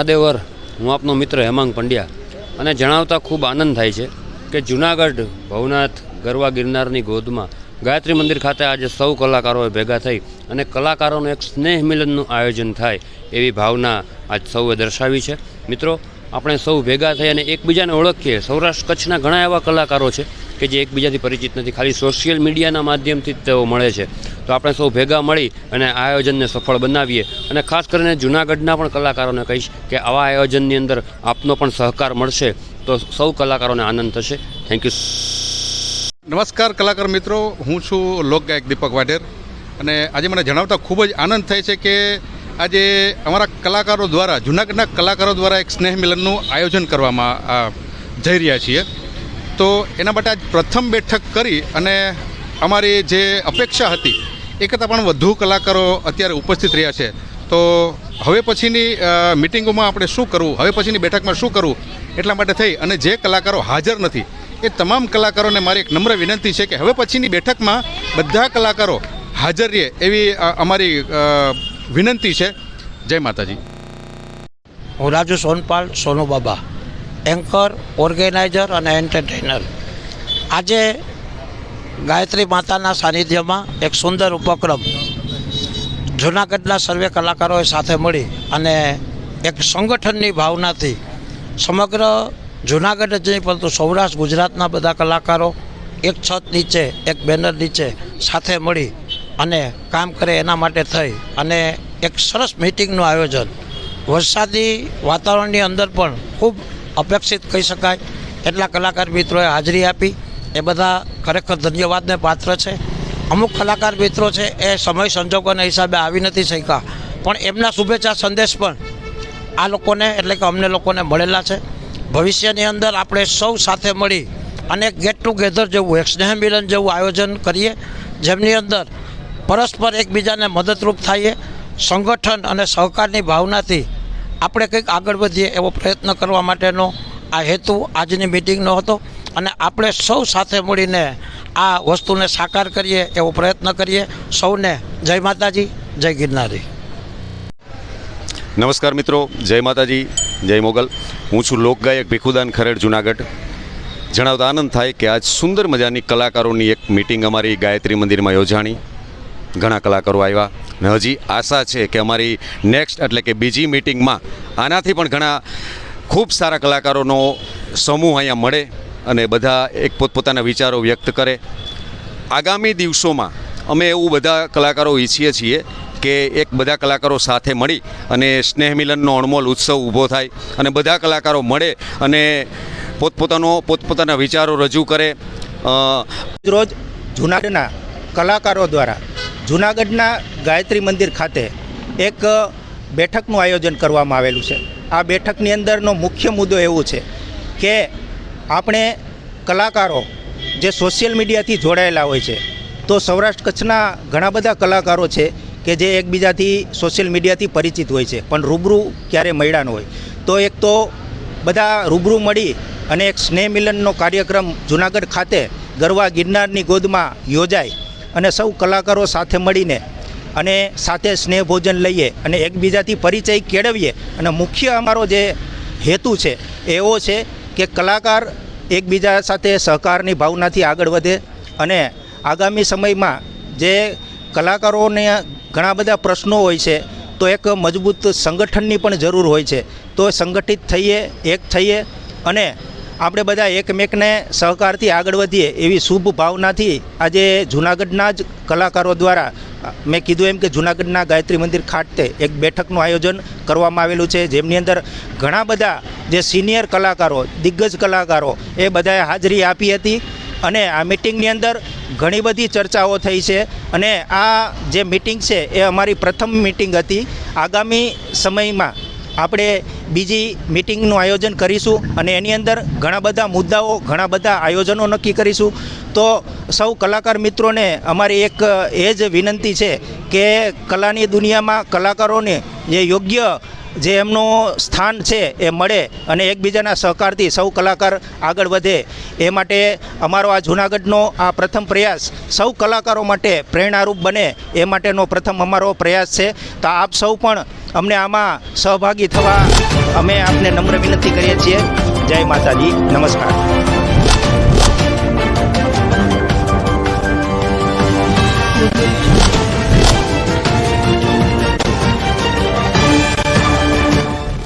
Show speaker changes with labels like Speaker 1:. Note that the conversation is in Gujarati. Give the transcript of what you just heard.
Speaker 1: મહાદેવર, હું આપનો મિત્ર હેમાંગ પંડ્યા અને જણાવતા ખૂબ આનંદ થાય છે કે જુનાગઢ ભવનાથ ગરવા ગિરનારની ગોદમાં ગાયત્રી મંદિર ખાતે આજે સૌ કલાકારોએ ભેગા થઈ અને કલાકારોનું એક સ્નેહ મિલનનું આયોજન થાય એવી ભાવના આજ સૌએ દર્શાવી છે. મિત્રો, આપણે સૌ ભેગા થઈ અને એકબીજાને ઓળખીએ. સૌરાષ્ટ્ર કચ્છના ઘણા એવા કલાકારો છે કે જે એકબીજાથી પરિચિત નથી. ખાલી સોશિયલ મીડિયાના માધ્યમથી જ તેઓ મળે છે. તો આપણે સૌ ભેગા મળી અને આયોજનને સફળ બનાવીએ. અને ખાસ કરીને જૂનાગઢના પણ કલાકારોને કહીશ કે આવા આયોજનની અંદર આપનો પણ સહકાર મળશે તો સૌ કલાકારોને આનંદ થશે. થેન્ક યુ
Speaker 2: નમસ્કાર કલાકાર મિત્રો, હું છું લોકગાયક દીપક વાઢેર. અને આજે મને જણાવતા ખૂબ જ આનંદ થાય છે કે આજે અમારા કલાકારો દ્વારા, જૂનાગઢના કલાકારો દ્વારા એક સ્નેહ મિલનનું આયોજન કરવામાં જઈ રહ્યા છીએ. તો એના માટે આજ પ્રથમ બેઠક કરી અને અમારી જે અપેક્ષા હતી એ કરતાં પણ વધુ કલાકારો અત્યારે ઉપસ્થિત રહ્યા છે. તો હવે પછીની મિટિંગોમાં આપણે શું કરવું? હવે પછીની બેઠકમાં શું કરવું? એટલા માટે થઈ અને જે કલાકારો હાજર નથી, એ તમામ કલાકારોને મારી એક નમ્ર વિનંતી છે કે હવે પછીની બેઠકમાં બધા કલાકારો હાજર રહે એવી અમારી વિનંતી છે. જય માતાજી.
Speaker 3: હું રાજુ સોનપાલ, સોનુ બાબા, એન્કર, ઓર્ગેનાઇઝર અને એન્ટરટેનર. આજે ગાયત્રી માતાના સાનિધ્યમાં એક સુંદર ઉપક્રમ જૂનાગઢના સર્વે કલાકારોએ સાથે મળી અને એક સંગઠનની ભાવનાથી સમગ્ર જૂનાગઢ જ નહીં પરંતુ સૌરાષ્ટ્ર, ગુજરાતના બધા કલાકારો એક છત નીચે, એક બેનર નીચે સાથે મળી અને કામ કરે એના માટે થઈ અને એક સરસ મિટિંગનું આયોજન. વરસાદી વાતાવરણની અંદર પણ ખૂબ અપેક્ષિત કહી શકાય. એટલા કલાકાર મિત્રોએ હાજરી આપી એ બધા ખરેખર ધન્યવાદને પાત્ર છે. અમુક કલાકાર મિત્રો છે એ સમય સંજોગોના હિસાબે આવી નથી શક્યા. પણ એમના શુભેચ્છા સંદેશ પણ આ લોકોને એટલે કે અમને લોકોને મળેલા છે. ભવિષ્યની અંદર આપણે સૌ સાથે મળી અને ગેટ ટુગેધર જેવું, એક સ્નેહ મિલન જેવું આયોજન કરીએ, જેમની અંદર પરસ્પર એકબીજાને મદદરૂપ થઈએ, સંગઠન અને સહકારની ભાવનાથી આપણે કંઈક આગળ વધીએ એવો પ્રયત્ન કરવા માટેનો આ હેતુ આજની મિટિંગનો હતો. અને આપણે સૌ સાથે મળીને આ વસ્તુને સાકાર કરીએ એવો પ્રયત્ન કરીએ. સૌને જય માતાજી, જય ગિરનારી.
Speaker 4: નમસ્કાર મિત્રો, જય માતાજી, જય મોગલ. હું છું લોકગાયક ભીખુદાન ખરેડ, જુનાગઢ. જણાવતા આનંદ થાય કે આજ સુંદર મજાની કલાકારોની એક મિટિંગ અમારી ગાયત્રી મંદિરમાં યોજાણી. ઘણા કલાકારો આવ્યા ને હજી આશા છે કે અમારી નેક્સ્ટ એટલે કે બીજી મિટિંગમાં આનાથી પણ ઘણા ખૂબ સારા કલાકારોનો સમૂહ અહીંયા મળે. અને બધા એક પોતપોતાના વિચારો વ્યક્ત કરે. આગામી દિવસોમાં અમે એવું બધા કલાકારો ઈચ્છીએ છીએ કે એક બધા કલાકારો સાથે મળી અને સ્નેહ મિલનનો અણમોલ ઉત્સવ ઊભો થાય અને બધા કલાકારો મળે અને પોતપોતાનો પોતપોતાના વિચારો રજૂ કરે.
Speaker 5: રોજ જૂનાગઢના કલાકારો દ્વારા જૂનાગઢના ગાયત્રી મંદિર ખાતે એક બેઠકનું આયોજન કરવામાં આવેલું છે. આ બેઠકની અંદરનો મુખ્ય મુદ્દો એવો છે કે આપણે કલાકારો જે સોશિયલ મીડિયાથી જોડાયેલા હોય છે, તો સૌરાષ્ટ્ર કચ્છના ઘણા બધા કલાકારો છે કે જે એકબીજાથી સોશિયલ મીડિયાથી પરિચિત હોય છે, પણ રૂબરૂ ક્યારે મળ્યા ન હોય. તો એક તો બધા રૂબરૂ મળી અને એક સ્નેહ મિલનનો કાર્યક્રમ જુનાગઢ ખાતે ગરવા ગિરનારની ગોદમાં યોજાય અને સૌ કલાકારો સાથે મળીને અને સાથે સ્નેહ ભોજન લઈએ અને એકબીજાથી પરિચય કેળવીએ. અને મુખ્ય અમારો જે હેતુ છે, એવો છે કે કલાકાર એકબીજા સાથે સહકારની ભાવનાથી આગળ વધે અને આગામી સમયમાં જે કલાકારોને ઘણા બધા પ્રશ્નો હોય છે, તો એક મજબૂત સંગઠનની પણ જરૂર હોય છે. તો સંગઠિત થઈએ, એક થઈએ અને આપણે બધા એકમેકને સહકારથી આગળ વધીએ એવી શુભ ભાવનાથી આજે જૂનાગઢના જ કલાકારો દ્વારા, મેં કીધું એમ કે જૂનાગઢના ગાયત્રી મંદિર ખાતે એક બેઠકનું આયોજન કરવામાં આવેલું છે. જેમની અંદર ઘણા બધા જે સિનિયર કલાકારો, દિગ્ગજ કલાકારો, એ બધાએ હાજરી આપી હતી અને આ મિટિંગની અંદર ઘણી બધી ચર્ચાઓ થઈ છે અને આ જે મિટિંગ છે એ અમારી પ્રથમ મિટિંગ હતી. આગામી સમયમાં આપણે બીજી મિટિંગનું આયોજન કરીશું અને એની અંદર ઘણા બધા મુદ્દાઓ, ઘણા બધા આયોજનો નક્કી કરીશું. તો સૌ કલાકાર મિત્રોને અમારી એક એ જ વિનંતી છે કે કલાની દુનિયામાં કલાકારોને જે યોગ્ય જે એમનું સ્થાન છે એ મળે અને એકબીજાના સહકારથી સૌ કલાકાર આગળ વધે. એ માટે અમારો આ જૂનાગઢનો આ પ્રથમ પ્રયાસ સૌ કલાકારો માટે પ્રેરણારૂપ બને. એ માટેનો પ્રથમ અમારો પ્રયાસ છે. તો આપ સૌ પણ અમને આમાં સહભાગી થવા અમે આપને નમ્ર વિનંતી કરીએ છીએ. જય માતાજી. નમસ્કાર.